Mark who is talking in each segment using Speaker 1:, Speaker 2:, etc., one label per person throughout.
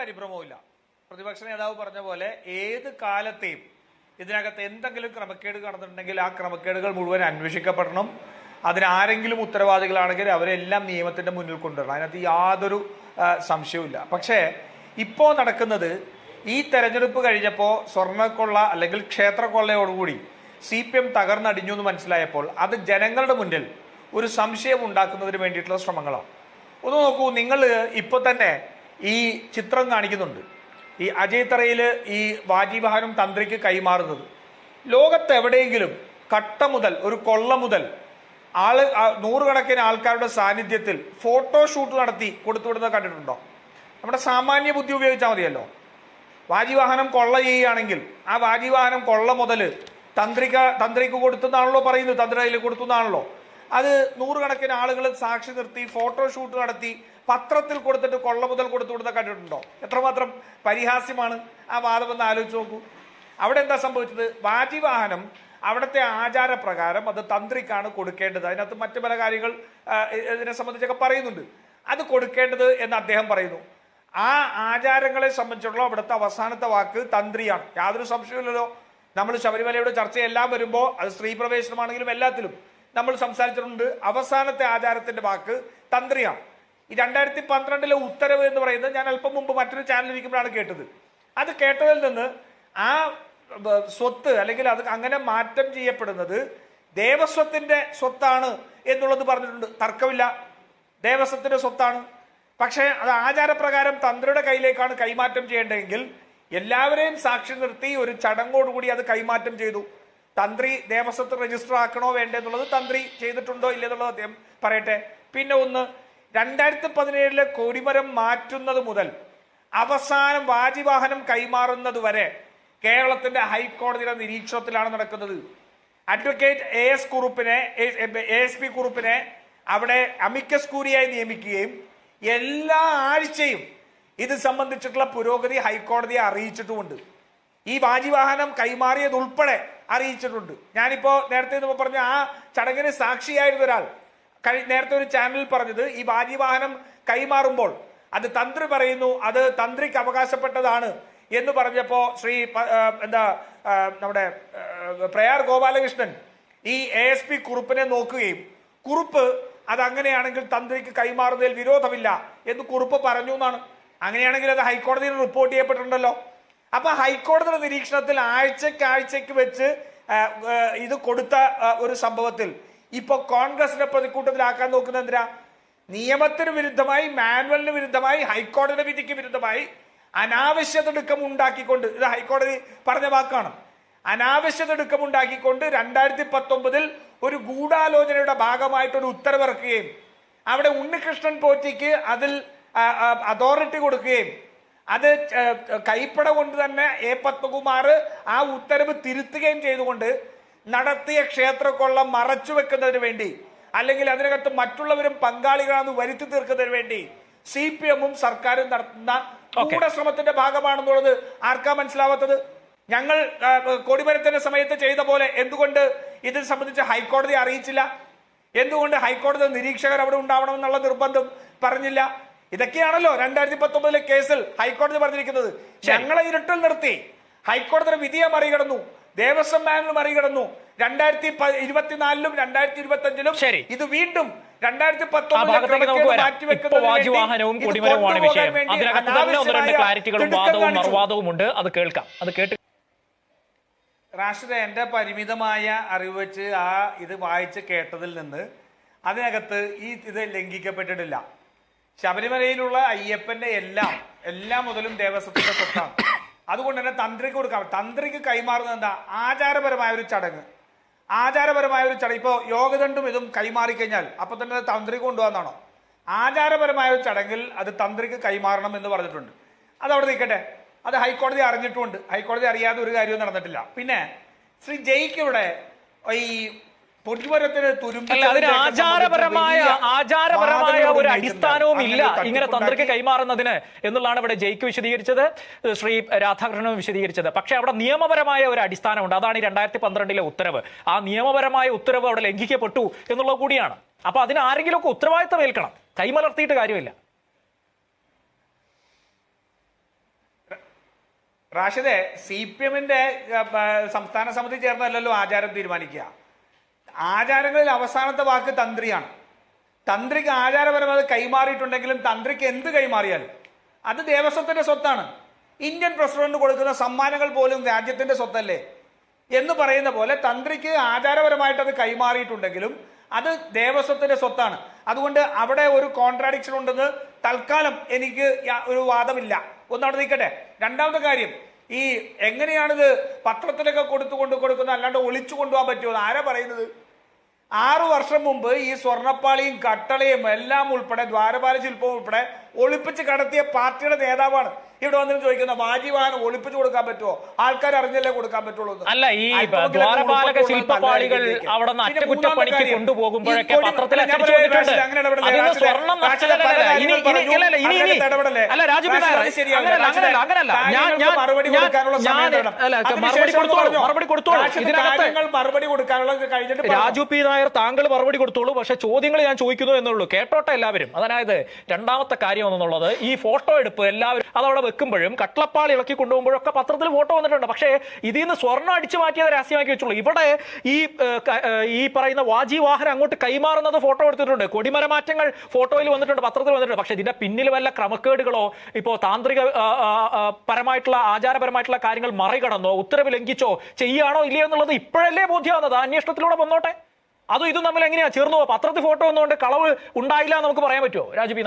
Speaker 1: പരിഭ്രമവുമില്ല. പ്രതിപക്ഷ നേതാവ് പറഞ്ഞ പോലെ ഏത് കാലത്തെയും ഇതിനകത്ത് എന്തെങ്കിലും ക്രമക്കേട് നടന്നിട്ടുണ്ടെങ്കിൽ ആ ക്രമക്കേടുകൾ മുഴുവൻ അന്വേഷിക്കപ്പെടണം. അതിനാരെങ്കിലും ഉത്തരവാദികളാണെങ്കിൽ അവരെല്ലാം നിയമത്തിന്റെ മുന്നിൽ കൊണ്ടുവരണം. അതിനകത്ത് യാതൊരു സംശയവുമില്ല. പക്ഷേ ഇപ്പോൾ നടക്കുന്നത് ഈ തെരഞ്ഞെടുപ്പ് കഴിഞ്ഞപ്പോൾ സ്വർണക്കൊള്ള അല്ലെങ്കിൽ ക്ഷേത്രക്കൊള്ളയോടുകൂടി സി പി എം തകർന്നടിഞ്ഞു എന്ന് മനസ്സിലായപ്പോൾ അത് ജനങ്ങളുടെ മുന്നിൽ ഒരു സംശയം ഉണ്ടാക്കുന്നതിന് വേണ്ടിയിട്ടുള്ള ശ്രമങ്ങളാണ്. ഒന്ന് നോക്കൂ നിങ്ങൾ ഇപ്പൊ തന്നെ ഈ ചിത്രം കാണിക്കുന്നുണ്ട്. ഈ അജയ് തറയിൽ ഈ വാജിബഹാനും തന്ത്രിക്ക് കൈമാറുന്നത്. ലോകത്ത് എവിടെയെങ്കിലും കട്ട മുതൽ ഒരു കൊള്ള മുതൽ ആൾ നൂറുകണക്കിന് ആൾക്കാരുടെ സാന്നിധ്യത്തിൽ ഫോട്ടോഷൂട്ട് നടത്തി കൊടുത്തുവിടുന്നത് കണ്ടിട്ടുണ്ടോ? നമ്മുടെ സാമാന്യ ബുദ്ധി ഉപയോഗിച്ചാൽ മതിയല്ലോ. വാജിവാഹനം കൊള്ള ചെയ്യുകയാണെങ്കിൽ ആ വാജിവാഹനം കൊള്ള മുതൽ തന്ത്രിക തന്ത്രിക്ക് കൊടുത്തുന്നാണല്ലോ പറയുന്നത് തന്ത്രിയിൽ കൊടുത്തുന്നാണല്ലോ. അത് നൂറുകണക്കിന് ആളുകൾ സാക്ഷി നിർത്തി ഫോട്ടോ ഷൂട്ട് നടത്തി പത്രത്തിൽ കൊടുത്തിട്ട് കൊള്ള മുതൽ കൊടുത്തു കൊടുത്ത കണ്ടിട്ടുണ്ടോ? എത്രമാത്രം പരിഹാസ്യമാണ്. ആ വാദമെന്ന് ആലോചിച്ച് നോക്കൂ. അവിടെ എന്താ സംഭവിച്ചത്? വാജിവാഹനം അവിടുത്തെ ആചാരപ്രകാരം അത് തന്ത്രിക്കാണ് കൊടുക്കേണ്ടത്. അതിനകത്ത് മറ്റു പല കാര്യങ്ങൾ ഇതിനെ സംബന്ധിച്ചൊക്കെ പറയുന്നുണ്ട്. അത് കൊടുക്കേണ്ടത് എന്ന് അദ്ദേഹം പറയുന്നു. ആ ആചാരങ്ങളെ സംബന്ധിച്ചുള്ള അവിടുത്തെ അവസാനത്തെ വാക്ക് തന്ത്രിയാണ്. യാതൊരു സംശയമില്ലല്ലോ നമ്മൾ ശബരിമലയുടെ ചർച്ചയെല്ലാം വരുമ്പോൾ അത് സ്ത്രീ പ്രവേശനമാണെങ്കിലും എല്ലാത്തിലും. നമ്മൾ സംസാരിച്ചിട്ടുണ്ട് അവസാനത്തെ ആചാരത്തിന്റെ വാക്ക് തന്ത്രിയാണ്. ഈ രണ്ടായിരത്തി പന്ത്രണ്ടിലെ ഉത്തരവ് എന്ന് പറയുന്നത് ഞാൻ അല്പം മുമ്പ് മറ്റൊരു ചാനലിൽ ഇരിക്കുമ്പോഴാണ് കേട്ടത്. അത് കേട്ടതിൽ നിന്ന് ആ സ്വത്ത് അല്ലെങ്കിൽ അത് അങ്ങനെ മാറ്റം ചെയ്യപ്പെടുന്നത് ദേവസ്വത്തിന്റെ സ്വത്താണ് എന്നുള്ളത് പറഞ്ഞിട്ടുണ്ട്. തർക്കമില്ല. ദേവസ്വത്തിന്റെ സ്വത്താണ്. പക്ഷേ അത് ആചാരപ്രകാരം തന്ത്രിയുടെ കയ്യിലേക്കാണ് കൈമാറ്റം ചെയ്യേണ്ടതെങ്കിൽ എല്ലാവരെയും സാക്ഷി നിർത്തി ഒരു ചടങ്ങോടുകൂടി അത് കൈമാറ്റം ചെയ്തു. തന്ത്രി ദേവസ്വത്ത് രജിസ്റ്റർ ആക്കണോ വേണ്ടേ എന്നുള്ളത് തന്ത്രി ചെയ്തിട്ടുണ്ടോ ഇല്ലെന്നുള്ളത് അദ്ദേഹം പറയട്ടെ. പിന്നെ ഒന്ന് രണ്ടായിരത്തി പതിനേഴിലെ കൊടിമരം മാറ്റുന്നത് മുതൽ അവസാനം വാജിവാഹനം കൈമാറുന്നത് വരെ കേരളത്തിന്റെ ഹൈക്കോടതിയുടെ നിരീക്ഷണത്തിലാണ് നടക്കുന്നത്. അഡ്വക്കേറ്റ് എ എസ് കുറുപ്പിനെ എ എസ് പി കുറുപ്പിനെ അവിടെ അമിക്കസ് കൂരിയായി നിയമിക്കുകയും എല്ലാ ആഴ്ചയും ഇത് സംബന്ധിച്ചിട്ടുള്ള പുരോഗതി ഹൈക്കോടതിയെ അറിയിച്ചിട്ടുമുണ്ട്. ഈ വാജിവാഹനം കൈമാറിയതുൾപ്പെടെ അറിയിച്ചിട്ടുണ്ട്. ഞാനിപ്പോ നേരത്തെ നമ്മൾ പറഞ്ഞ ആ ചടങ്ങിന് സാക്ഷിയായിരുന്ന ഒരാൾ കഴി നേരത്തെ ഒരു ചാനലിൽ പറഞ്ഞത് ഈ വാജിവാഹനം കൈമാറുമ്പോൾ അത് തന്ത്രി പറയുന്നു അത് തന്ത്രിക്ക് അവകാശപ്പെട്ടതാണ് എന്ന് പറഞ്ഞപ്പോൾ ശ്രീ എന്താ നമ്മുടെ പ്രയാർ ഗോപാലകൃഷ്ണൻ ഈ എ എസ് പി കുറുപ്പിനെ നോക്കുകയും കുറുപ്പ് അത് അങ്ങനെയാണെങ്കിൽ തന്ത്രിക്ക് കൈമാറുന്നതിൽ വിരോധമില്ല എന്ന് കുറുപ്പ് പറഞ്ഞു എന്നാണ്. അങ്ങനെയാണെങ്കിൽ അത് ഹൈക്കോടതിയിൽ റിപ്പോർട്ട് ചെയ്യപ്പെട്ടിട്ടുണ്ടല്ലോ. അപ്പൊ ഹൈക്കോടതിയുടെ നിരീക്ഷണത്തിൽ ആഴ്ചക്ക് ആഴ്ചക്ക് വെച്ച് ഇത് കൊടുത്ത ഒരു സംഭവത്തിൽ. ഇപ്പൊ കോൺഗ്രസിനെ പ്രതിക്കൂട്ടത്തിലാക്കാൻ നോക്കുന്ന എന്തിനാ? നിയമത്തിന് വിരുദ്ധമായി മാനുവലിന് വിരുദ്ധമായി ഹൈക്കോടതിയുടെ വിധിക്ക് വിരുദ്ധമായി അനാവശ്യ തിടുക്കം ഉണ്ടാക്കിക്കൊണ്ട് ഇത് ഹൈക്കോടതി പറഞ്ഞ വാക്കാണ്. അനാവശ്യ തിടുക്കം ഉണ്ടാക്കിക്കൊണ്ട് രണ്ടായിരത്തി പത്തൊമ്പതിൽ ഒരു ഗൂഢാലോചനയുടെ ഭാഗമായിട്ടൊരു ഉത്തരവിറക്കുകയും അവിടെ ഉണ്ണികൃഷ്ണൻ പോറ്റിക്ക് അതിൽ അതോറിറ്റി കൊടുക്കുകയും അത് കൈപ്പട കൊണ്ട് തന്നെ എ പത്മകുമാർ ആ ഉത്തരവ് തിരുത്തുകയും ചെയ്തുകൊണ്ട് നടത്തിയ ക്ഷേത്രക്കൊള്ളം മറച്ചു വെക്കുന്നതിന് വേണ്ടി അല്ലെങ്കിൽ അതിനകത്ത് മറ്റുള്ളവരും പങ്കാളികളാണെന്ന് വരുത്തി തീർക്കുന്നതിന് വേണ്ടി സി പി എമ്മും സർക്കാരും നടത്തുന്ന ശ്രമത്തിന്റെ ഭാഗമാണെന്നുള്ളത് ആർക്കാ മനസ്സിലാവാത്തത്? ഞങ്ങൾ കൊടിമരത്തിന്റെ സമയത്ത് ചെയ്ത പോലെ എന്തുകൊണ്ട് ഇത് സംബന്ധിച്ച് ഹൈക്കോടതി അറിയിച്ചില്ല? എന്തുകൊണ്ട് ഹൈക്കോടതി നിരീക്ഷകർ അവിടെ ഉണ്ടാവണമെന്നുള്ള നിർബന്ധം പറഞ്ഞില്ല? ഇതൊക്കെയാണല്ലോ രണ്ടായിരത്തി പത്തൊമ്പതിലെ കേസിൽ ഹൈക്കോടതി പറഞ്ഞിരിക്കുന്നത്. ഞങ്ങളെ ഇരുട്ടിൽ നിർത്തി. ഹൈക്കോടതിയുടെ വിധിയെ മറികടന്നു. ദേവസ്വം ബാനർ മറികടന്നു. രണ്ടായിരത്തി ഇരുപത്തിനാലിലും രണ്ടായിരത്തി ഇരുപത്തി അഞ്ചിലും
Speaker 2: ശരി.
Speaker 1: ഇത് വീണ്ടും രണ്ടായിരത്തി
Speaker 2: കൊടിമരവുമാണ് വിഷയം. അതിനകത്ത് തന്നെ ഒന്ന് രണ്ട് ക്ലാരിറ്റികളും വാദവും മറുവാദവും ഉണ്ട്. അത് കേൾക്കാം. അത് കേട്ട്
Speaker 1: റാഷിദ എന്റെ പരിമിതമായ അറിവ് വെച്ച് ആ ഇത് വായിച്ച് കേട്ടതിൽ നിന്ന് അതിനകത്ത് ഈ ഇത് ലംഘിക്കപ്പെട്ടിട്ടില്ല. ശബരിമലയിലുള്ള അയ്യപ്പന്റെ എല്ലാം എല്ലാം മുതലും ദേവസ്വത്തിന്റെ സ്വത്താണ്. അതുകൊണ്ട് തന്നെ തന്ത്രിക്ക് കൊടുക്കാം. തന്ത്രിക്ക് കൈമാറുന്നത് എന്താ? ആചാരപരമായ ഒരു ചടങ്ങ്. ആചാരപരമായ ഒരു ചടങ്ങ്. ഇപ്പോൾ യോഗദണ്ഡും ഇതും കൈമാറിക്കഴിഞ്ഞാൽ അപ്പൊ തന്നെ തന്ത്രി കൊണ്ടുവന്നാണോ ആചാരപരമായ ഒരു ചടങ്ങിൽ അത് തന്ത്രിക്ക് കൈമാറണം എന്ന് പറഞ്ഞിട്ടുണ്ട്. അത് അവിടെ നിൽക്കട്ടെ. അത് ഹൈക്കോടതി അറിഞ്ഞിട്ടുമുണ്ട്. ഹൈക്കോടതി അറിയാതെ ഒരു കാര്യവും നടന്നിട്ടില്ല. പിന്നെ ശ്രീ ജയ്ക്ക് ഇവിടെ ഈ
Speaker 2: അല്ല അതിന് ആചാരപരമായ ആചാരപരമായ ഒരു അടിസ്ഥാനവും ഇല്ല ഇങ്ങനെ തന്ത്രിക്ക് കൈമാറുന്നതിന് എന്നുള്ളതാണ് ഇവിടെ ജയിക്ക് വിശദീകരിച്ചത് ശ്രീ രാധാകൃഷ്ണനും വിശദീകരിച്ചത്. പക്ഷേ അവിടെ നിയമപരമായ ഒരു അടിസ്ഥാനമുണ്ട്. അതാണ് ഈ രണ്ടായിരത്തി പന്ത്രണ്ടിലെ ഉത്തരവ്. ആ നിയമപരമായ ഉത്തരവ് അവിടെ ലംഘിക്കപ്പെട്ടു എന്നുള്ളത് കൂടിയാണ്. അപ്പൊ അതിന് ആരെങ്കിലുമൊക്കെ ഉത്തരവാദിത്തം ഏൽക്കണം. കൈമലർത്തിയിട്ട് കാര്യമില്ല.
Speaker 1: റാഷിദെ സി പി എമ്മിന്റെ സംസ്ഥാന സമിതി ചേർന്നല്ലോ ആചാരം തീരുമാനിക്കുക. ആചാരങ്ങളിൽ അവസാനത്തെ വാക്ക് തന്ത്രിയാണ്. തന്ത്രിക്ക് ആചാരപരമായി കൈമാറിയിട്ടുണ്ടെങ്കിലും തന്ത്രിക്ക് എന്ത് കൈമാറിയാൽ അത് ദേവസ്വത്തിന്റെ സ്വത്താണ്. ഇന്ത്യൻ പ്രസിഡന്റ് കൊടുക്കുന്ന സമ്മാനങ്ങൾ പോലും രാജ്യത്തിന്റെ സ്വത്തല്ലേ? എന്ന് പറയുന്ന പോലെ തന്ത്രിക്ക് ആചാരപരമായിട്ട് അത് കൈമാറിയിട്ടുണ്ടെങ്കിലും അത് ദേവസ്വത്തിന്റെ സ്വത്താണ്. അതുകൊണ്ട് അവിടെ ഒരു കോൺട്രാഡിക്ഷൻ ഉണ്ടെന്ന് തൽക്കാലം എനിക്ക് ഒരു വാദമില്ല. ഒന്നവിടെ നിൽക്കട്ടെ. രണ്ടാമത്തെ കാര്യം ഈ എങ്ങനെയാണിത് പത്രത്തിലൊക്കെ കൊടുത്തുകൊണ്ട് കൊടുക്കുന്നത് അല്ലാണ്ട് ഒളിച്ചു കൊണ്ടുപോകാൻ പറ്റുമോ ആരാ പറയുന്നത്? ആറു വർഷം മുമ്പ് ഈ സ്വർണപ്പാളിയും കട്ടളയും എല്ലാം ഉൾപ്പെടെ ദ്വാരപാല ശില്പവും ഉൾപ്പെടെ ഒളിപ്പിച്ച് കടത്തിയ പാർട്ടിയുടെ നേതാവാണ്. ഇവിടെ വന്നിട്ട് ചോദിക്കുന്ന വാജിവാഹനം ഒളിപ്പിച്ചു കൊടുക്കാൻ പറ്റുമോ? ആൾക്കാർ അറിഞ്ഞല്ലേ കൊടുക്കാൻ പറ്റുള്ളൂ
Speaker 2: അല്ല ഈ ദ്വാരപാലക ശില്പപാളികൾ അവിടെ നിന്ന് അറ്റകുറ്റപ്പണിക്ക് കൊണ്ടുപോകുമ്പോഴൊക്കെ പത്രത്തിൽ
Speaker 1: മറുപടി കൊടുക്കാനുള്ള കഴിഞ്ഞിട്ട്.
Speaker 2: രാജു പി. നായർ താങ്കൾ മറുപടി കൊടുത്തോളൂ പക്ഷെ ചോദ്യങ്ങൾ ഞാൻ ചോദിക്കുന്നു എന്നുള്ളൂ. കേട്ടോട്ടെ എല്ലാവരും. അതായത് രണ്ടാമത്തെ കാര്യം എന്നുള്ളത്. ഈ ഫോട്ടോ എടുപ്പ് എല്ലാവരും അതവിടെ വെക്കുമ്പോഴും കട്ടളപ്പാൾ ഇളക്കി കൊണ്ടുപോകുമ്പോഴൊക്കെ പത്രത്തിൽ ഫോട്ടോ വന്നിട്ടുണ്ട്. പക്ഷേ ഇതിൽ നിന്ന് സ്വർണം അടിച്ചു മാറ്റിയത് രഹസ്യമാക്കി വെച്ചുള്ളൂ. ഇവിടെ ഈ ഈ പറയുന്ന വാജി വാഹനം അങ്ങോട്ട് കൈമാറുന്നത് ഫോട്ടോ എടുത്തിട്ടുണ്ട്. കൊടിമരമാറ്റങ്ങൾ ഫോട്ടോയിൽ വന്നിട്ടുണ്ട് പത്രത്തിൽ വന്നിട്ടുണ്ട്. പക്ഷേ ഇതിന്റെ പിന്നിൽ വല്ല ക്രമക്കേടുകളോ ഇപ്പോൾ താന്ത്രിക പരമായിട്ടുള്ള ആചാരപരമായിട്ടുള്ള കാര്യങ്ങൾ മറികടന്നോ ഉത്തരവ് ലംഘിച്ചോ ചെയ്യാണോ ഇല്ലയോ എന്നുള്ളത് ഇപ്പോഴല്ലേ ബോധ്യമാകുന്നത്? അന്വേഷണത്തിലൂടെ വന്നോട്ടെ. അതും ഇതും തമ്മിൽ എങ്ങനെയാ? ചേർന്നു പത്രത്തിൽ ഫോട്ടോ ഒന്നുകൊണ്ട് കളവ് ഉണ്ടായില്ല നമുക്ക് പറയാൻ പറ്റുമോ? രാജു പി.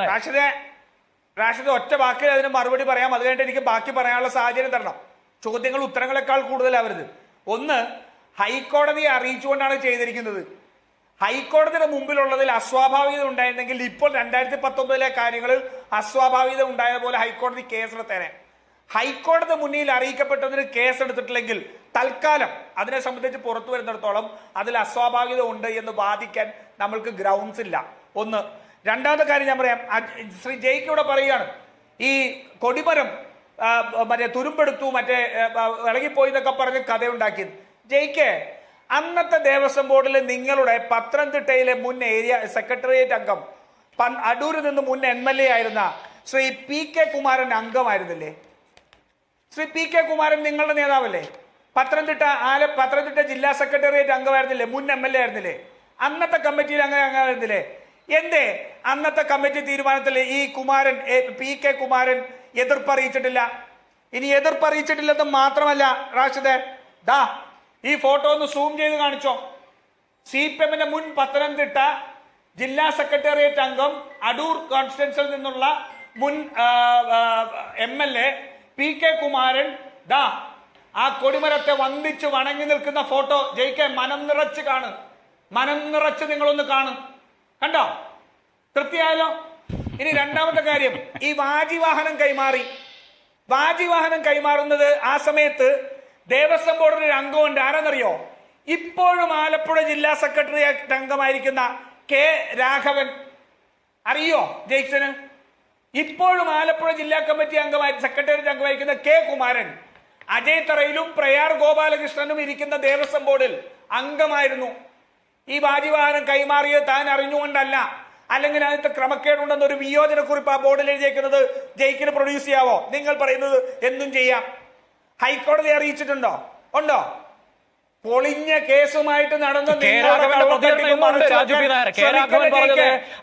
Speaker 1: റാഷിദ് ഒറ്റ വാക്കിൽ അതിന് മറുപടി പറയാം. അത് കഴിഞ്ഞിട്ട് എനിക്ക് ബാക്കി പറയാനുള്ള സാഹചര്യം തരണം. ചോദ്യങ്ങൾ ഉത്തരങ്ങളെക്കാൾ കൂടുതലാവരുത്. ഒന്ന് ഹൈക്കോടതിയെ അറിയിച്ചുകൊണ്ടാണ് ചെയ്തിരിക്കുന്നത്. ഹൈക്കോടതിയുടെ മുമ്പിലുള്ളതിൽ അസ്വാഭാവികത ഉണ്ടായിരുന്നെങ്കിൽ ഇപ്പോൾ രണ്ടായിരത്തി പത്തൊമ്പതിലെ കാര്യങ്ങളിൽ അസ്വാഭാവികത ഉണ്ടായ പോലെ ഹൈക്കോടതി കേസെടുത്തേനെ ഹൈക്കോടതി മുന്നിൽ അറിയിക്കപ്പെട്ടതിന് കേസ് എടുത്തിട്ടില്ലെങ്കിൽ തൽക്കാലം അതിനെ സംബന്ധിച്ച് പുറത്തു വരുന്നിടത്തോളം അതിൽ അസ്വാഭാവികത ഉണ്ട് എന്ന് വാദിക്കാൻ നമ്മൾക്ക് ഗ്രൗണ്ട്സ് ഇല്ല. ഒന്ന് രണ്ടാമത്തെ കാര്യം ഞാൻ പറയാം. ശ്രീ ജയ്ക്ക് ഇവിടെ പറയുകയാണ്. ഈ കൊടിമരം മറ്റേ തുരുമ്പെടുത്തു മറ്റേ ഇളകിപ്പോയി എന്നൊക്കെ പറഞ്ഞ് കഥയുണ്ടാക്കിയത്. ജയ്ക്ക് അന്നത്തെ ദേവസ്വം ബോർഡിൽ നിങ്ങളുടെ പത്തനംതിട്ടയിലെ മുൻ ഏരിയ സെക്രട്ടേറിയറ്റ് അംഗം അടൂരിൽ നിന്ന് മുൻ എം എൽ എ ആയിരുന്ന ശ്രീ പി കെ കുമാരൻ അംഗമായിരുന്നില്ലേ? ശ്രീ പി കെ കുമാരൻ നിങ്ങളുടെ നേതാവല്ലേ? പത്തനംതിട്ട ആല പത്തനംതിട്ട ജില്ലാ സെക്രട്ടേറിയറ്റ് അംഗമായിരുന്നില്ലേ? മുൻ എം എൽ എ ആയിരുന്നില്ലേ? അന്നത്തെ കമ്മിറ്റിയിൽ അംഗം അംഗമായിരുന്നില്ലേ? എന്തേ? അന്നത്തെ കമ്മിറ്റി തീരുമാനത്തിൽ ഈ കുമാരൻ പി കെ കുമാരൻ എതിർപ്പ് അറിയിച്ചിട്ടില്ല ഇനി എതിർപ്പ് അറിയിച്ചിട്ടില്ലെന്ന് മാത്രമല്ല റാഷിദെ ദാ ഈ ഫോട്ടോ ഒന്ന് സൂം ചെയ്ത് കാണിച്ചോ. സി പി എമ്മിന്റെ മുൻ പത്തനംതിട്ട ജില്ലാ സെക്രട്ടേറിയറ്റ് അംഗം അടൂർ കോൺസ്റ്റിറ്റ്യൻസിൽ നിന്നുള്ള മുൻ M L A P K Kumaran ദാ ആ കൊടിമരത്തെ വന്ദിച്ച് വണങ്ങി നിൽക്കുന്ന ഫോട്ടോ. ജയിക്കെ മനം നിറച്ച് കാണ്. മനം നിറച്ച് നിങ്ങളൊന്ന് കാണും. കണ്ടോ? തൃപ്തിയായല്ലോ? ഇനി രണ്ടാമത്തെ കാര്യം ഈ വാജിവാഹനം കൈമാറി. വാജിവാഹനം കൈമാറുന്നത് ആ സമയത്ത് ദേവസ്വം ബോർഡിന് ഒരു അംഗമുണ്ട് ആരെന്നറിയോ? ഇപ്പോഴും ആലപ്പുഴ ജില്ലാ സെക്രട്ടറി അംഗമായിരിക്കുന്ന കെ രാഘവൻ. അറിയോ ജയിച്ചന് ഇപ്പോഴും ആലപ്പുഴ ജില്ലാ കമ്മിറ്റി അംഗമായി സെക്രട്ടേറിയറ്റ് അംഗമായിരിക്കുന്ന കെ കുമാരൻ അജയ് തറയിലും പ്രയാർ ഗോപാലകൃഷ്ണനും ഇരിക്കുന്ന ദേവസ്വം ബോർഡിൽ അംഗമായിരുന്നു. ഈ വാജിവാഹനം കൈമാറിയത് താൻ അറിഞ്ഞുകൊണ്ടല്ല. അല്ലെങ്കിൽ അതിനകത്ത് ക്രമക്കേടുണ്ടെന്ന് ഒരു വിയോജനക്കുറിപ്പ് ആ ബോർഡിൽ എഴുതിയേക്കുന്നത് ജയിക്കിന് പ്രൊഡ്യൂസ് ചെയ്യാവോ? നിങ്ങൾ പറയുന്നത് എന്തും ചെയ്യാം. ഹൈക്കോടതി അറിയിച്ചിട്ടുണ്ടോ? ഉണ്ടോ? പൊളിഞ്ഞ കേസുമായിട്ട് നടന്ന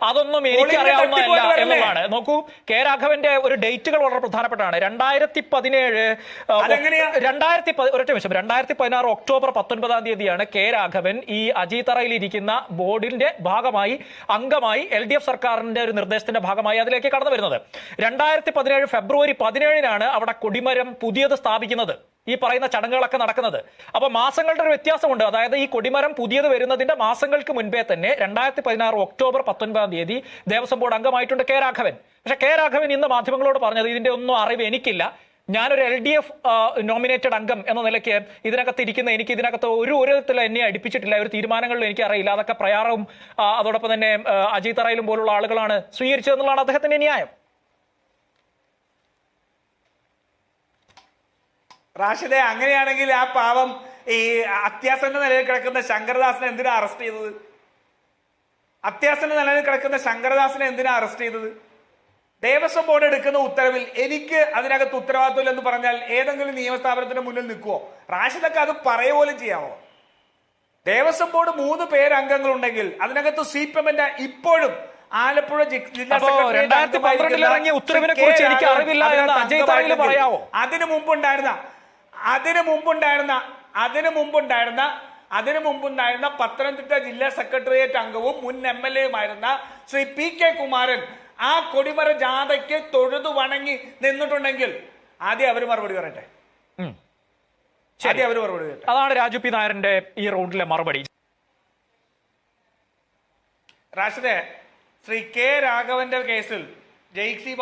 Speaker 2: അതൊന്നും എന്നുള്ളതാണ്. നോക്കൂ കെ രാഘവന്റെ ഒരു ഡേറ്റുകൾ വളരെ പ്രധാനപ്പെട്ടാണ് രണ്ടായിരത്തി പതിനേഴ് രണ്ടായിരത്തി ഒരൊറ്റ നിമിഷം. രണ്ടായിരത്തി പതിനാറ് ഒക്ടോബർ പത്തൊൻപതാം തീയതിയാണ് കെ രാഘവൻ ഈ അജീതറയിൽ ഇരിക്കുന്ന ബോർഡിന്റെ ഭാഗമായി അംഗമായി എൽ ഡി എഫ് സർക്കാരിന്റെ ഒരു നിർദ്ദേശത്തിന്റെ ഭാഗമായി അതിലേക്ക് കടന്നു വരുന്നത്. രണ്ടായിരത്തി പതിനേഴ് ഫെബ്രുവരി പതിനേഴിനാണ് അവിടെ കൊടിമരം പുതിയത് സ്ഥാപിക്കുന്നത്. ഈ പറയുന്ന ചടങ്ങുകളൊക്കെ നടക്കുന്നത്. അപ്പൊ മാസങ്ങളുടെ ഒരു വ്യത്യാസമുണ്ട്. അതായത് ഈ കൊടിമരം പുതിയത് വരുന്നതിന്റെ മാസങ്ങൾക്ക് മുൻപേ തന്നെ രണ്ടായിരത്തി പതിനാറ് ഒക്ടോബർ പത്തൊൻപതാം തീയതി ദേവസ്വം ബോർഡ് അംഗമായിട്ടുണ്ട് കെ രാഘവൻ. പക്ഷെ കെ രാഘവൻ ഇന്ന് മാധ്യമങ്ങളോട് പറഞ്ഞത് ഇതിന്റെ ഒന്നും അറിവ് എനിക്കില്ല. ഞാനൊരു എൽ ഡി എഫ് നോമിനേറ്റഡ് അംഗം എന്ന നിലയ്ക്ക് ഇതിനകത്ത് ഇരിക്കുന്ന എനിക്ക് ഇതിനകത്ത് ഒരു ഒരു തരത്തിലും എന്നെ അടുപ്പിച്ചിട്ടില്ല. ഒരു തീരുമാനങ്ങളിലും എനിക്ക് അറിയില്ല അതൊക്കെ പ്രയാറും അതോടൊപ്പം തന്നെ അജയ് തറയിലും പോലുള്ള ആളുകളാണ് സ്വീകരിച്ചതെന്നുള്ളതാണ് അദ്ദേഹത്തിന്റെ ന്യായം.
Speaker 1: റാഷിദെ അങ്ങനെയാണെങ്കിൽ ആ പാവം ഈ അത്യാസന്റെ നിലയിൽ കിടക്കുന്ന ശങ്കരദാസിനെ എന്തിനാ അറസ്റ്റ് ചെയ്തത്? അത്യാസന്റെ നിലയിൽ കിടക്കുന്ന ശങ്കരദാസിനെ എന്തിനാ അറസ്റ്റ് ചെയ്തത്? ദേവസ്വം ബോർഡ് എടുക്കുന്ന ഉത്തരവിൽ എനിക്ക് അതിനകത്ത് ഉത്തരവാദിത്വം എന്ന് പറഞ്ഞാൽ ഏതെങ്കിലും നിയമസ്ഥാപനത്തിന്റെ മുന്നിൽ നിൽക്കുവോ? റാഷിദൊക്കെ അത് പറയ പോലും ചെയ്യാമോ ദേവസ്വം ബോർഡ് മൂന്ന് പേരംഗങ്ങളുണ്ടെങ്കിൽ അതിനകത്ത് സി പി എമ്മിന്റെ ഇപ്പോഴും ആലപ്പുഴ ജില്ലാ
Speaker 2: സെക്രട്ടറി
Speaker 1: സെക്രട്ടേറിയറ്റ്
Speaker 2: 2012
Speaker 1: അംഗമായിരിക്കുന്ന
Speaker 2: ഇറങ്ങിയ ഉത്തരവിനെ കുറിച്ച് എനിക്ക് അറിവില്ല തറയിൽ
Speaker 1: അംഗമായിരുന്നെങ്കിൽ
Speaker 2: പറയാവോ?
Speaker 1: അതിനു മുമ്പുണ്ടായിരുന്ന അതിനു മുമ്പുണ്ടായിരുന്ന അതിനു മുമ്പുണ്ടായിരുന്ന പത്തനംതിട്ട ജില്ലാ സെക്രട്ടേറിയറ്റ് അംഗവും മുൻ എം എൽ എയുമായിരുന്ന ശ്രീ പി കെ കുമാരൻ ആ കൊടിമര ജാഥയ്ക്ക് തൊഴുതു വണങ്ങി നിന്നിട്ടുണ്ടെങ്കിൽ ആദ്യം അവർ മറുപടി പറയട്ടെ. ആദ്യം അവർ മറുപടി പറയട്ടെ.
Speaker 2: അതാണ് രാജു പി നായരന്റെ ഈ റൗണ്ടിലെ മറുപടി.
Speaker 1: റാഷിദെ ശ്രീ കെ രാഘവന്റെ കേസിൽ ജെയ്സി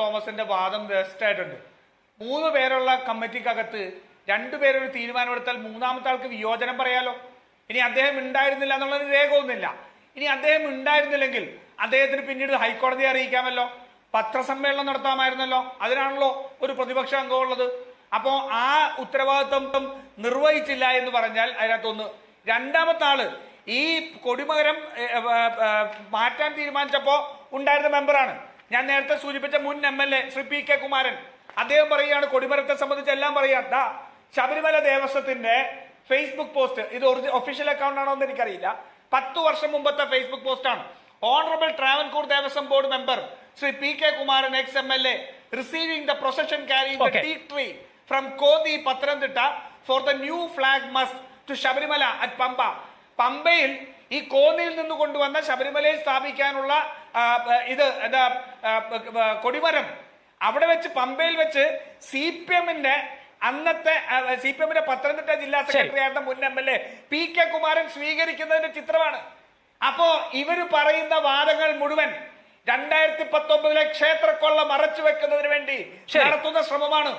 Speaker 1: തോമസിന്റെ വാദം വേസ്റ്റ് ആയിട്ടുണ്ട് മൂന്ന് പേരുള്ള കമ്മിറ്റിക്കകത്ത് രണ്ടുപേരൊരു തീരുമാനമെടുത്താൽ മൂന്നാമത്തെ ആൾക്ക് വിയോജനം പറയാലോ? ഇനി അദ്ദേഹം ഉണ്ടായിരുന്നില്ല എന്നുള്ളത് രേഖ ഒന്നുമില്ല ഇനി അദ്ദേഹം ഉണ്ടായിരുന്നില്ലെങ്കിൽ അദ്ദേഹത്തിന് പിന്നീട് ഹൈക്കോടതിയെ അറിയിക്കാമല്ലോ? പത്രസമ്മേളനം നടത്താമായിരുന്നല്ലോ? അതിനാണല്ലോ ഒരു പ്രതിപക്ഷ അംഗമുള്ളത്. അപ്പോൾ അപ്പോ ആ ഉത്തരവാദിത്വം നിർവഹിച്ചില്ല എന്ന് പറഞ്ഞാൽ അതിനകത്തൊന്ന്. രണ്ടാമത്തെ ആൾ ഈ കൊടിമകരം മാറ്റാൻ തീരുമാനിച്ചപ്പോൾ ഉണ്ടായിരുന്ന മെമ്പറാണ്. ഞാൻ നേരത്തെ സൂചിപ്പിച്ച മുൻ M L A Shri P K Kumaran. അദ്ദേഹം പറയുകയാണ് കൊടിമരത്തെ സംബന്ധിച്ച് എല്ലാം പറയാം. ദാ ശബരിമല ദേവസ്വത്തിന്റെ ഫേസ്ബുക്ക് പോസ്റ്റ് ഇത് ഒറിജിനൽ ഒഫീഷ്യൽ അക്കൗണ്ട് ആണോ എന്ന് എനിക്കറിയില്ല. പത്ത് വർഷം മുമ്പത്തെ ഫേസ്ബുക്ക് പോസ്റ്റ് ആണ്. Honourable Travancore Devaswom board member Shri P K Kumaran ex M L A receiving the procession carry. Teak tree from Kothi Pathanamthitta for the new flag mast to Sabarimala at Pamba പമ്പയിൽ ഈ കോന്നിയിൽ നിന്ന് കൊണ്ടുവന്ന ശബരിമലയിൽ സ്ഥാപിക്കാനുള്ള ഇത് എന്താ കൊടിമരം അവിടെ വെച്ച് പമ്പയിൽ വെച്ച് സി പി എമ്മിന്റെ അന്നത്തെ സി പി എമ്മിന്റെ പത്തനംതിട്ട ജില്ലാ സെക്രട്ടറി ആയിരുന്ന മുൻ M L A P K Kumaran സ്വീകരിക്കുന്നതിന്റെ ചിത്രമാണ്. അപ്പോ ഇവർ പറയുന്ന വാദങ്ങൾ മുഴുവൻ രണ്ടായിരത്തി പത്തൊമ്പതിലെ ക്ഷേത്രക്കൊള്ള മറച്ചു വെക്കുന്നതിന് വേണ്ടി നടത്തുന്ന ശ്രമമാണ്.